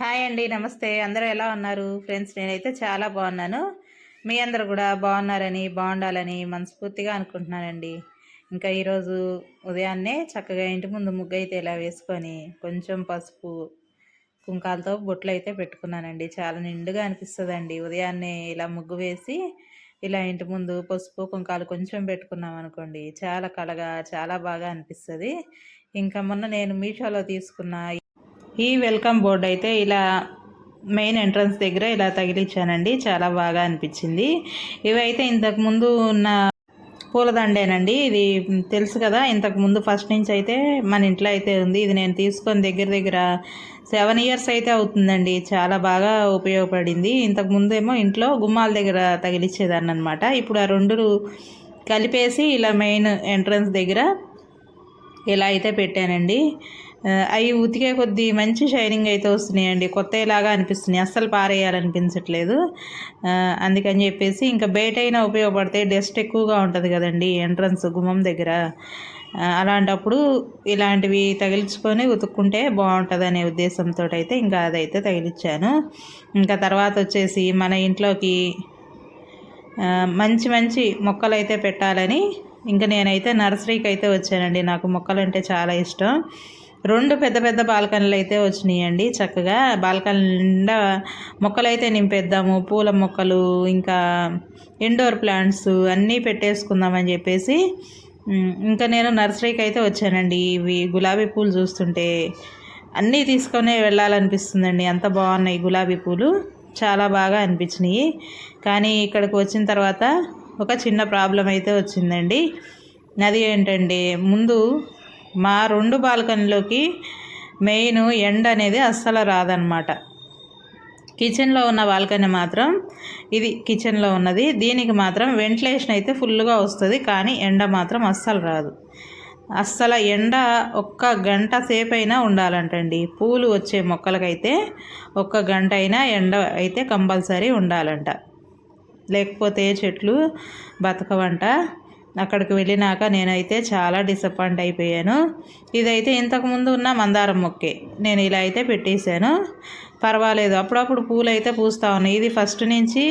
Hi అండి నమస్తే. అందరూ ఎలా ఉన్నారు? ఫ్రెండ్స్ నేనైతే చాలా బాగున్నాను. మీ అందరు కూడా బాగున్నారని బాగుండాలని మనస్ఫూర్తిగా అనుకుంటున్నానండి. ఇంకా ఈరోజు ఉదయాన్నే చక్కగా ఇంటి ముందు ముగ్గు అయితే ఇలా వేసుకొని కొంచెం పసుపు కుంకాలతో బొట్లు అయితే పెట్టుకున్నానండి. చాలా నిండుగా అనిపిస్తుందండి. ఉదయాన్నే ఇలా ముగ్గు వేసి ఇలా ఇంటి ముందు పసుపు కుంకాలు కొంచెం పెట్టుకున్నాం అనుకోండి చాలా కళగా చాలా బాగా అనిపిస్తుంది. ఇంకా మొన్న నేను మీషోలో తీసుకున్న ఈ వెల్కమ్ బోర్డ్ అయితే ఇలా మెయిన్ ఎంట్రన్స్ దగ్గర ఇలా తగిలించానండి చాలా బాగా అనిపించింది. ఇవైతే ఇంతకుముందు ఉన్న పూలదండేనండి. ఇది తెలుసు కదా ఇంతకు ముందు ఫస్ట్ నుంచి అయితే మన ఇంట్లో అయితే ఉంది. ఇది నేను తీసుకొని దగ్గర దగ్గర సెవెన్ ఇయర్స్ అయితే అవుతుందండి. చాలా బాగా ఉపయోగపడింది. ఇంతకుముందు ఏమో ఇంట్లో గుమ్మాల దగ్గర తగిలిచ్చేదాన్ని అనమాట ఇప్పుడు ఆ రెండు కలిపేసి ఇలా మెయిన్ ఎంట్రన్స్ దగ్గర ఇలా అయితే పెట్టానండి. అవి ఉతికే కొద్దీ మంచి షైనింగ్ అయితే వస్తున్నాయండి. కొత్తలాగా అనిపిస్తున్నాయి. అస్సలు పారేయాలనిపించట్లేదు. అందుకని చెప్పేసి ఇంకా బయట అయినా ఉపయోగపడితే డస్ట్ ఎక్కువగా ఉంటుంది కదండి ఎంట్రన్స్ గుమ్మం దగ్గర. అలాంటప్పుడు ఇలాంటివి తగిలించుకొని ఉతుక్కుంటే బాగుంటుంది అనే ఉద్దేశంతో అయితే ఇంకా అదైతే తగిలించాను ఇంకా తర్వాత వచ్చేసి మన ఇంట్లోకి మంచి మంచి మొక్కలు అయితే పెట్టాలని ఇంకా నేనైతే నర్సరీకి అయితే వచ్చానండి. నాకు మొక్కలు అంటే చాలా ఇష్టం. రెండు పెద్ద పెద్ద బాల్కనీలు అయితే వచ్చినాయండి. చక్కగా బాల్కనీ నిండా మొక్కలు అయితే నింపేద్దాము. పూల మొక్కలు ఇంకా ఇండోర్ ప్లాంట్స్ అన్నీ పెట్టేసుకుందామని చెప్పేసి ఇంకా నేను నర్సరీకి అయితే వచ్చానండి. ఇవి గులాబీ పూలు చూస్తుంటే అన్నీ తీసుకొని వెళ్ళాలనిపిస్తుందండి. అంత బాగున్నాయి గులాబీ పూలు. చాలా బాగా అనిపించినాయి. కానీ ఇక్కడికి వచ్చిన తర్వాత ఒక చిన్న ప్రాబ్లం అయితే వచ్చిందండి. అది ఏంటంటే ముందు మా రెండు బాల్కనీలోకి మెయిన్ ఎండ అనేది అస్సలు రాదనమాట కిచెన్లో ఉన్న బాల్కనీ మాత్రం ఇది కిచెన్లో ఉన్నది. దీనికి మాత్రం వెంటిలేషన్ అయితే ఫుల్గా వస్తుంది కానీ ఎండ మాత్రం అస్సలు రాదు. అస్సలు ఎండ ఒక్క గంట సేపు అయినా ఉండాలంటండి. పూలు వచ్చే మొక్కలకైతే ఒక్క గంట అయినా ఎండ అయితే కంపల్సరీ ఉండాలంట. లేకపోతే చెట్లు బతకవంట. అక్కడికి వెళ్ళినాక నేనైతే చాలా డిసప్పాయింట్ అయిపోయాను. ఇదైతే ఇంతకుముందు ఉన్న మందారం మొక్కే. నేను ఇలా అయితే పెట్టేశాను. పర్వాలేదు అప్పుడప్పుడు పూలు అయితే పూస్తూ ఉన్నాయి. ఇది ఫస్ట్ నుంచి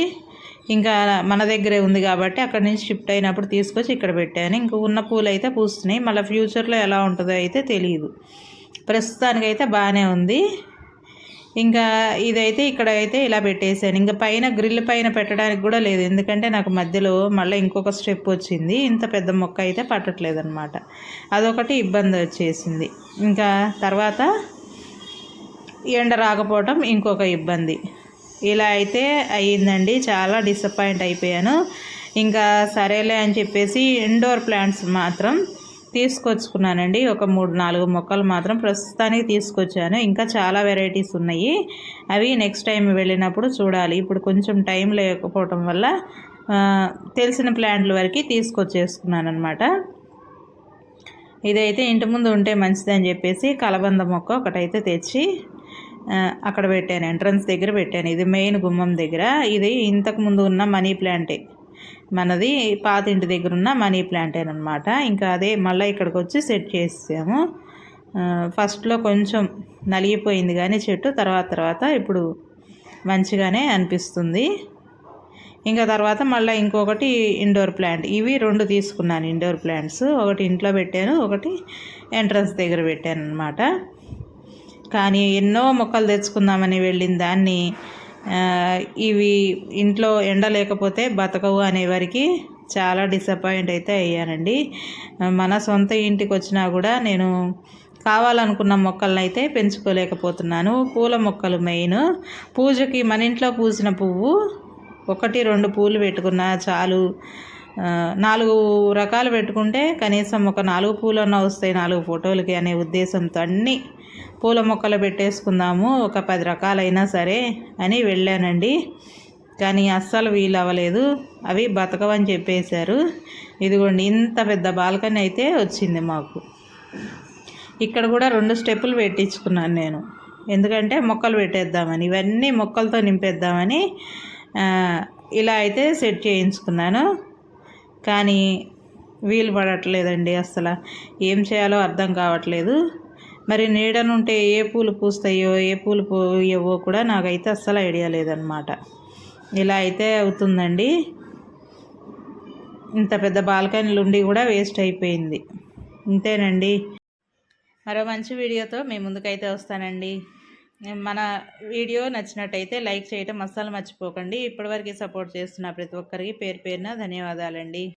ఇంకా మన దగ్గరే ఉంది కాబట్టి అక్కడి నుంచి షిఫ్ట్ అయినప్పుడు తీసుకొచ్చి ఇక్కడ పెట్టాను. ఇంక ఉన్న పూలు అయితే పూస్తున్నాయి. మళ్ళీ ఫ్యూచర్లో ఎలా ఉంటుందో అయితే తెలియదు ప్రస్తుతానికైతే బాగానే ఉంది. ఇంకా ఇదైతే ఇక్కడ అయితే ఇలా పెట్టేశాను. ఇంకా పైన గ్రిల్ పైన పెట్టడానికి కూడా లేదు. ఎందుకంటే నాకు మధ్యలో మళ్ళీ ఇంకొక స్టెప్ వచ్చింది. ఇంత పెద్ద మొక్క అయితే పట్టట్లేదు అనమాట అదొకటి ఇబ్బంది వచ్చేసింది. ఇంకా తర్వాత ఎండ రాకపోవటం ఇంకొక ఇబ్బంది. ఇలా అయితే అయ్యిందండి. చాలా డిసప్పాయింట్ అయిపోయాను. ఇంకా సరేలే అని చెప్పేసి ఇండోర్ ప్లాంట్స్ మాత్రం తీసుకొచ్చుకున్నానండి. ఒక మూడు నాలుగు మొక్కలు మాత్రం ప్రస్తుతానికి తీసుకొచ్చాను. ఇంకా చాలా వెరైటీస్ ఉన్నాయి. అవి నెక్స్ట్ టైం వెళ్ళినప్పుడు చూడాలి. ఇప్పుడు కొంచెం టైం లేకపోవటం వల్ల తెలిసిన ప్లాంట్ల వరకు తీసుకొచ్చేసుకున్నాను అనమాట ఇదైతే ఇంటి ముందు ఉంటే మంచిదని చెప్పేసి కలబంద మొక్క ఒకటైతే తెచ్చి అక్కడ పెట్టాను. ఎంట్రన్స్ దగ్గర పెట్టాను. ఇది మెయిన్ గుమ్మం దగ్గర. ఇది ఇంతకు ముందు ఉన్న మనీ ప్లాంటే. మనది పాత ఇంటి దగ్గర ఉన్న మనీ ప్లాంట్ అనమాట ఇంకా అదే మళ్ళీ ఇక్కడికి వచ్చి సెట్ చేసాము ఫస్ట్లో కొంచెం నలిగిపోయింది కానీ చెట్టు తర్వాత తర్వాత ఇప్పుడు మంచిగానే అనిపిస్తుంది. ఇంకా తర్వాత మళ్ళీ ఇంకొకటి ఇండోర్ ప్లాంట్. ఇవి రెండు తీసుకున్నాను ఇండోర్ ప్లాంట్స్. ఒకటి ఇంట్లో పెట్టాను ఒకటి ఎంట్రన్స్ దగ్గర పెట్టాను అనమాట కానీ ఎన్నో మొక్కలు తెచ్చుకుందామని వెళ్ళిన దాన్ని ఇవి ఇంట్లో ఎండ లేకపోతే బతకవు అనేవారికి చాలా డిసప్పాయింట్ అయితే అయ్యానండి. మన సొంత ఇంటికి వచ్చినా కూడా నేను కావాలనుకున్న మొక్కలను అయితే పెంచుకోలేకపోతున్నాను. పూల మొక్కలు మెయిన్ పూజకి మన ఇంట్లో పూసిన పువ్వు ఒకటి రెండు పూలు పెట్టుకున్నా చాలు. నాలుగు రకాలు పెట్టుకుంటే కనీసం ఒక నాలుగు పూలన్నా వస్తాయి నాలుగు ఫోటోలకి అనే ఉద్దేశంతో అన్ని పూల మొక్కలు పెట్టేసుకుందాము. ఒక పది రకాలైనా సరే అని వెళ్ళానండి. కానీ అస్సలు వీలు అవ్వలేదు. అవి బతకవని చెప్పేశారు. ఇదిగోండి ఇంత పెద్ద బాల్కనీ అయితే వచ్చింది మాకు. ఇక్కడ కూడా రెండు స్టెప్పులు పెట్టించుకున్నాను నేను. ఎందుకంటే మొక్కలు పెట్టేద్దామని ఇవన్నీ మొక్కలతో నింపేద్దామని ఇలా అయితే సెట్ చేయించుకున్నాను. కానీ వీలు పడట్లేదండి అసలు ఏం చేయాలో అర్థం కావట్లేదు. మరి నీడనుంటే ఏ పూలు పూస్తాయో ఏ పూలు పూయవో కూడా నాకైతే అస్సలు ఐడియా లేదనమాట ఇలా అయితే అవుతుందండి. ఇంత పెద్ద బాల్కనీలు ఉండి కూడా వేస్ట్ అయిపోయింది. ఇంతేనండి. మరో మంచి వీడియోతో మీ ముందుకైతే వస్తానండి. మన వీడియో నచ్చినట్టయితే లైక్ చేయటం అస్సలు మర్చిపోకండి. ఇప్పటివరకు సపోర్ట్ చేస్తున్న ప్రతి ఒక్కరికి పేరు పేరున ధన్యవాదాలండి.